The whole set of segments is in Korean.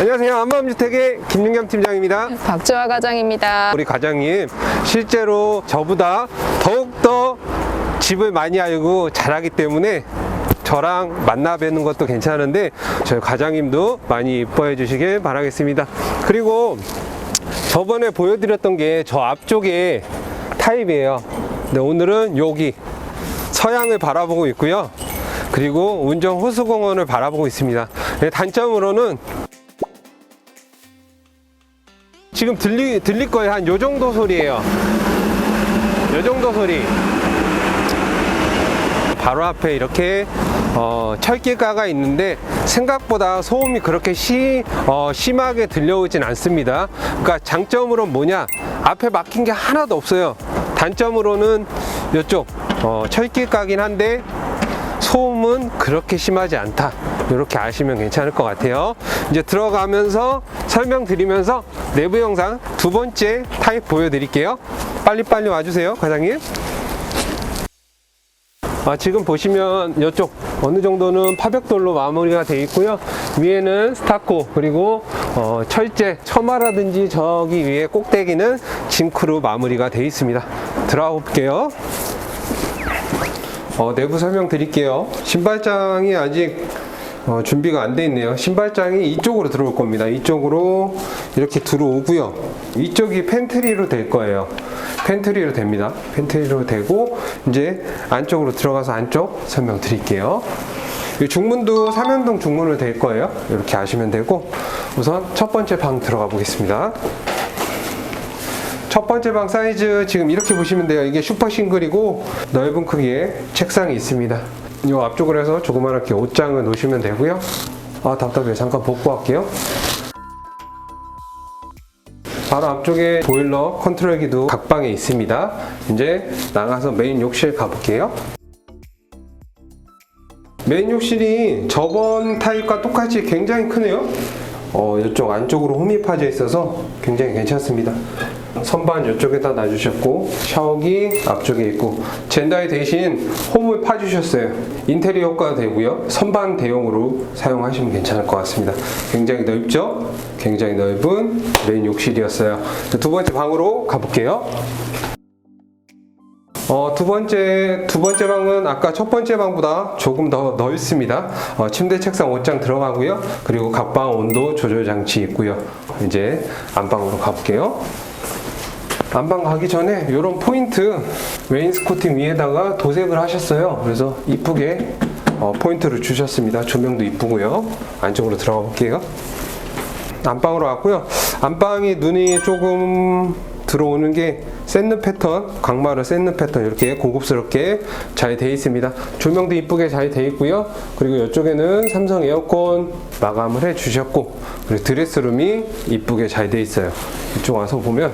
안녕하세요. 안마음주택의 김윤겸 팀장입니다. 박주화 과장입니다. 우리 과장님 실제로 저보다 더욱더 집을 많이 알고 잘하기 때문에 저랑 만나 뵈는 것도 괜찮은데 저희 과장님도 많이 이뻐해 주시길 바라겠습니다. 그리고 저번에 보여드렸던 게 저 앞쪽에 타입이에요. 근데 오늘은 여기 서양을 바라보고 있고요. 그리고 운정 호수공원을 바라보고 있습니다. 네, 단점으로는 지금 들리, 들릴 거예요. 한 요 정도 소리예요. 요 정도 소리. 바로 앞에 이렇게 어, 철길가가 있는데 생각보다 소음이 그렇게 시, 어, 심하게 들려오진 않습니다. 그러니까 장점으로 뭐냐? 앞에 막힌 게 하나도 없어요. 단점으로는 이쪽 어, 철길가긴 한데 소음은 그렇게 심하지 않다. 이렇게 아시면 괜찮을 것 같아요. 이제 들어가면서 설명드리면서 내부 영상 두 번째 타입 보여드릴게요. 빨리빨리 와주세요, 과장님. 아, 지금 보시면 이쪽 어느 정도는 파벽돌로 마무리가 되어 있고요. 위에는 스타코 그리고 어, 철제 처마라든지 저기 위에 꼭대기는 징크로 마무리가 되어 있습니다. 들어가 볼게요. 어, 내부 설명 드릴게요. 신발장이 아직 어, 준비가 안 돼 있네요. 신발장이 이쪽으로 들어올 겁니다. 이쪽으로 이렇게 들어오고요. 이쪽이 팬트리로 될 거예요. 팬트리로 됩니다. 팬트리로 되고 이제 안쪽으로 들어가서 안쪽 설명 드릴게요. 이 중문도 삼연동 중문으로 될 거예요. 이렇게 아시면 되고 우선 첫 번째 방 들어가 보겠습니다. 첫 번째 방 사이즈 지금 이렇게 보시면 돼요. 이게 슈퍼 싱글이고 넓은 크기의 책상이 있습니다. 이 앞쪽으로 해서 조그맣게 옷장을 놓으시면 되고요. 아 답답해. 잠깐 벗고 할게요. 바로 앞쪽에 보일러 컨트롤기도 각 방에 있습니다. 이제 나가서 메인 욕실 가볼게요. 메인 욕실이 저번 타입과 똑같이 굉장히 크네요. 어, 이쪽 안쪽으로 홈이 파져 있어서 굉장히 괜찮습니다. 선반 이쪽에다 놔주셨고 샤워기 앞쪽에 있고 젠다이 대신 홈을 파주셨어요. 인테리어 효과가 되고요. 선반 대용으로 사용하시면 괜찮을 것 같습니다. 굉장히 넓죠? 굉장히 넓은 메인 욕실이었어요. 두 번째 방으로 가볼게요. 어, 두 번째, 두 번째 방은 아까 첫 번째 방보다 조금 더 넓습니다. 어, 침대, 책상, 옷장 들어가고요. 그리고 각방 온도 조절 장치 있고요. 이제 안방으로 가볼게요. 안방 가기 전에 이런 포인트 웨인스코팅 위에다가 도색을 하셨어요. 그래서 이쁘게 어, 포인트를 주셨습니다. 조명도 이쁘고요. 안쪽으로 들어가 볼게요. 안방으로 왔고요. 안방이 눈이 조금 들어오는 게 샌드 패턴, 강마루 샌드 패턴 이렇게 고급스럽게 잘 되어 있습니다. 조명도 이쁘게 잘 되어 있고요. 그리고 이쪽에는 삼성 에어컨 마감을 해 주셨고 그리고 드레스룸이 이쁘게 잘 되어 있어요. 이쪽 와서 보면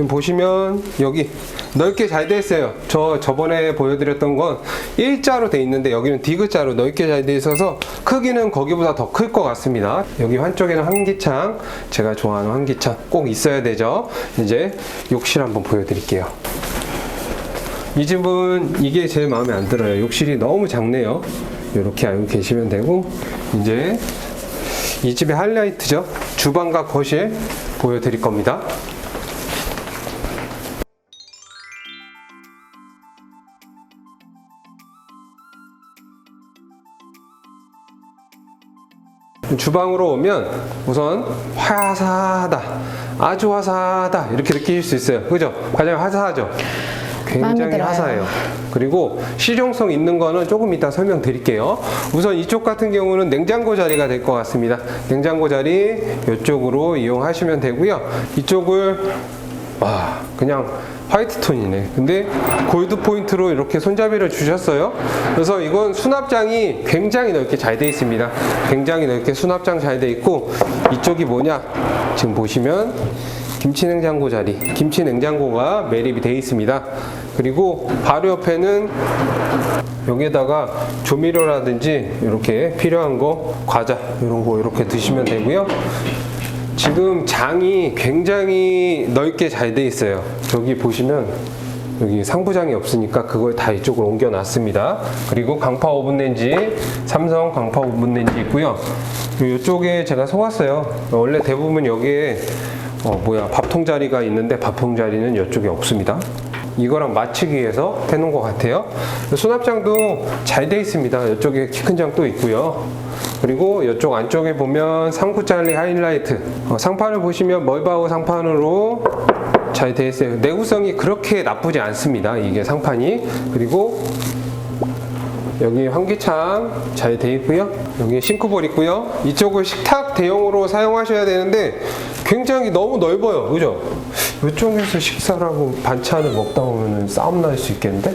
지금 보시면 여기 넓게 잘 돼 있어요. 저 저번에 보여드렸던 건 일자로 돼 있는데 여기는 디귿자로 넓게 잘 돼 있어서 크기는 거기보다 더 클 것 같습니다. 여기 한쪽에는 환기창, 제가 좋아하는 환기창 꼭 있어야 되죠. 이제 욕실 한번 보여드릴게요. 이 집은 이게 제일 마음에 안 들어요. 욕실이 너무 작네요. 이렇게 알고 계시면 되고 이제 이 집의 하이라이트죠. 주방과 거실 보여드릴 겁니다. 주방으로 오면 우선 화사하다, 아주 화사하다 이렇게 느끼실 수 있어요. 그죠? 가장 화사하죠? 굉장히. 화사해요. 그리고 실용성 있는 거는 조금 이따 설명드릴게요. 우선 이쪽 같은 경우는 냉장고 자리가 될 것 같습니다. 냉장고 자리 이쪽으로 이용하시면 되고요. 이쪽을 와 그냥 화이트 톤이네. 근데 골드 포인트로 이렇게 손잡이를 주셨어요. 그래서 이건 수납장이 굉장히 넓게 잘 돼 있습니다. 굉장히 넓게 수납장 잘 돼 있고 이쪽이 뭐냐? 지금 보시면 김치 냉장고 자리, 김치 냉장고가 매립이 되어 있습니다. 그리고 바로 옆에는 여기에다가 조미료라든지 이렇게 필요한 거, 과자 이런 거 이렇게 드시면 되고요. 지금 장이 굉장히 넓게 잘 돼 있어요. 저기 보시면 여기 상부장이 없으니까 그걸 다 이쪽으로 옮겨 놨습니다. 그리고 강파 오븐 렌지, 삼성 강파 오븐 렌지 있고요. 이쪽에 제가 속았어요. 원래 대부분 여기에 어, 뭐야 밥통 자리가 있는데 밥통 자리는 이쪽에 없습니다. 이거랑 맞추기 위해서 해놓은 것 같아요. 수납장도 잘 돼 있습니다. 이쪽에 키 큰장또 있고요. 그리고 이쪽 안쪽에 보면 3구짜리 하이라이트 어, 상판을 보시면 멀바우 상판으로 잘돼 있어요. 내구성이 그렇게 나쁘지 않습니다. 이게 상판이 그리고 여기 환기창 잘돼 있고요. 여기 싱크볼 있고요. 이쪽을 식탁 대용으로 사용하셔야 되는데 굉장히 너무 넓어요. 그죠? 이쪽에서 식사를 하고 반찬을 먹다 보면 싸움 날 수 있겠는데?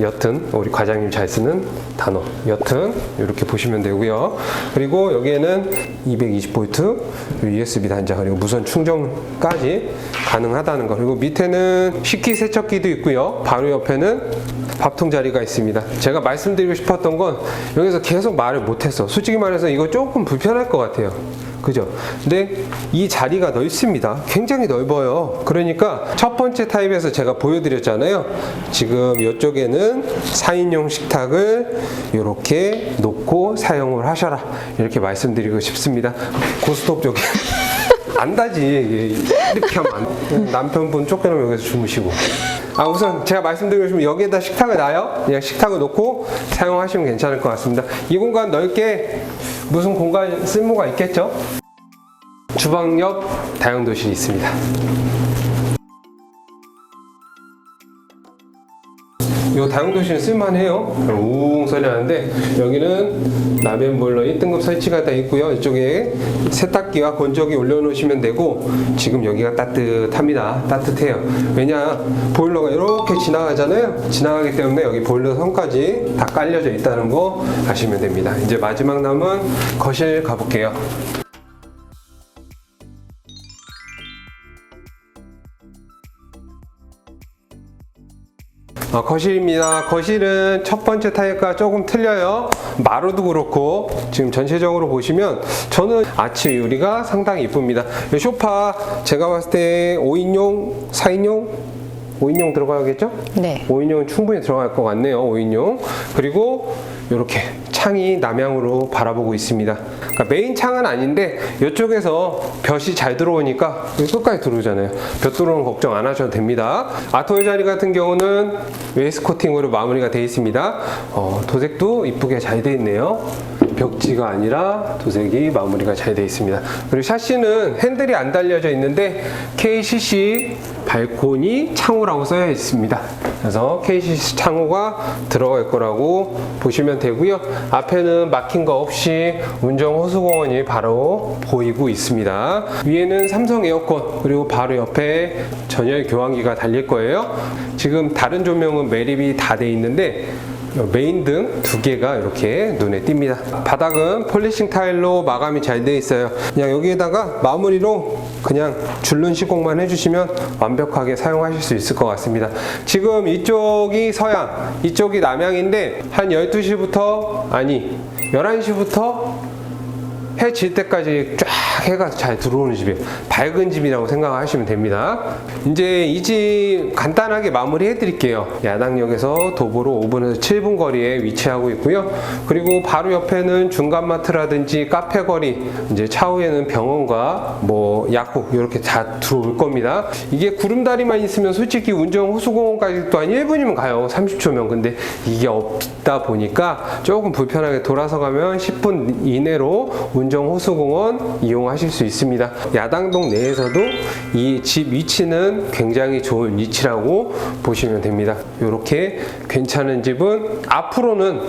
여튼 우리 과장님 잘 쓰는 단어. 여튼 이렇게 보시면 되고요. 그리고 여기에는 220V USB 단자 그리고 무선 충전까지 가능하다는 거. 그리고 밑에는 식기 세척기도 있고요. 바로 옆에는 밥통 자리가 있습니다. 제가 말씀드리고 싶었던 건 여기서 계속 말을 못했어 솔직히 말해서 이거 조금 불편할 것 같아요 그죠? 근데 이 자리가 넓습니다. 굉장히 넓어요. 그러니까 첫 번째 타입에서 제가 보여드렸잖아요. 지금 이쪽에는 4인용 식탁을 이렇게 놓고 사용을 하셔라. 이렇게 말씀드리고 싶습니다. 고스톱 쪽에. 안다지. 이렇게 하면 안 돼. 남편분 쫓겨나면 여기서 주무시고. 아, 우선 제가 말씀드리고 싶으면 여기에다 식탁을 놔요. 그냥 식탁을 놓고 사용하시면 괜찮을 것 같습니다. 이 공간 넓게 무슨 공간 쓸모가 있겠죠? 주방 옆 다용도실이 있습니다. 이 다용도실은 쓸만해요. 우웅 소리 나는데 여기는 라벤 보일러 1등급 설치가 되어 있고요. 이쪽에 세탁기와 건조기 올려놓으시면 되고 지금 여기가 따뜻합니다. 따뜻해요. 왜냐 보일러가 이렇게 지나가잖아요. 지나가기 때문에 여기 보일러 선까지 다 깔려져 있다는 거 아시면 됩니다. 이제 마지막 남은 거실 가볼게요. 어, 거실입니다. 거실은 첫 번째 타입과 조금 틀려요. 마루도 그렇고 지금 전체적으로 보시면 저는 아치 유리가 상당히 이쁩니다. 이 소파 제가 봤을 때 5인용, 4인용, 5인용 들어가겠죠? 네. 5인용은 충분히 들어갈 것 같네요. 5인용. 그리고 이렇게 창이 남향으로 바라보고 있습니다. 그러니까 메인 창은 아닌데 이쪽에서 볕이 잘 들어오니까 끝까지 들어오잖아요. 볕 들어오는 걱정 안 하셔도 됩니다. 아토일 자리 같은 경우는 웨이스 코팅으로 마무리가 되어 있습니다. 어, 도색도 이쁘게 잘 되어 있네요. 벽지가 아니라 도색이 마무리가 잘 되어 있습니다. 그리고 샤시는 핸들이 안 달려져 있는데 KCC 발코니 창호라고 써져 있습니다. 그래서 KCC 창호가 들어갈 거라고 보시면 되고요. 앞에는 막힌 거 없이 운정 호수공원이 바로 보이고 있습니다. 위에는 삼성 에어컨 그리고 바로 옆에 전열 교환기가 달릴 거예요. 지금 다른 조명은 매립이 다 돼 있는데 메인 등 두 개가 이렇게 눈에 띕니다. 바닥은 폴리싱 타일로 마감이 잘 되어 있어요. 그냥 여기에다가 마무리로 그냥 줄눈 시공만 해주시면 완벽하게 사용하실 수 있을 것 같습니다. 지금 이쪽이 서양, 이쪽이 남양인데 한 12시부터 아니 11시부터 해 질 때까지 쫙 해가 잘 들어오는 집이에요. 밝은 집이라고 생각하시면 됩니다. 이제 이 집 간단하게 마무리 해드릴게요. 야당역에서 도보로 5분에서 7분 거리에 위치하고 있고요. 그리고 바로 옆에는 중간마트라든지 카페 거리, 이제 차후에는 병원과 뭐 약국 이렇게 다 들어올 겁니다. 이게 구름다리만 있으면 솔직히 운정 호수공원까지 또한 1분이면 가요. 30초면. 근데 이게 없다 보니까 조금 불편하게 돌아서 가면 10분 이내로 운정 호수공원 이용하실 수 있습니다. 야당동 내에서도 이 집 위치는 굉장히 좋은 위치라고 보시면 됩니다. 이렇게 괜찮은 집은 앞으로는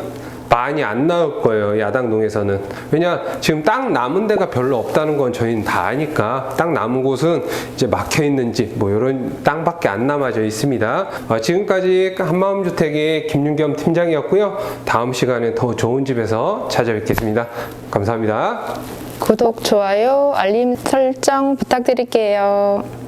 많이 안 나올 거예요. 야당동에서는. 왜냐, 지금 땅 남은 데가 별로 없다는 건 저희는 다 아니까. 땅 남은 곳은 이제 막혀 있는 집, 뭐 이런 땅밖에 안 남아져 있습니다. 어, 지금까지 한마음주택의 김윤겸 팀장이었고요. 다음 시간에 더 좋은 집에서 찾아뵙겠습니다. 감사합니다. 구독, 좋아요, 알림 설정 부탁드릴게요.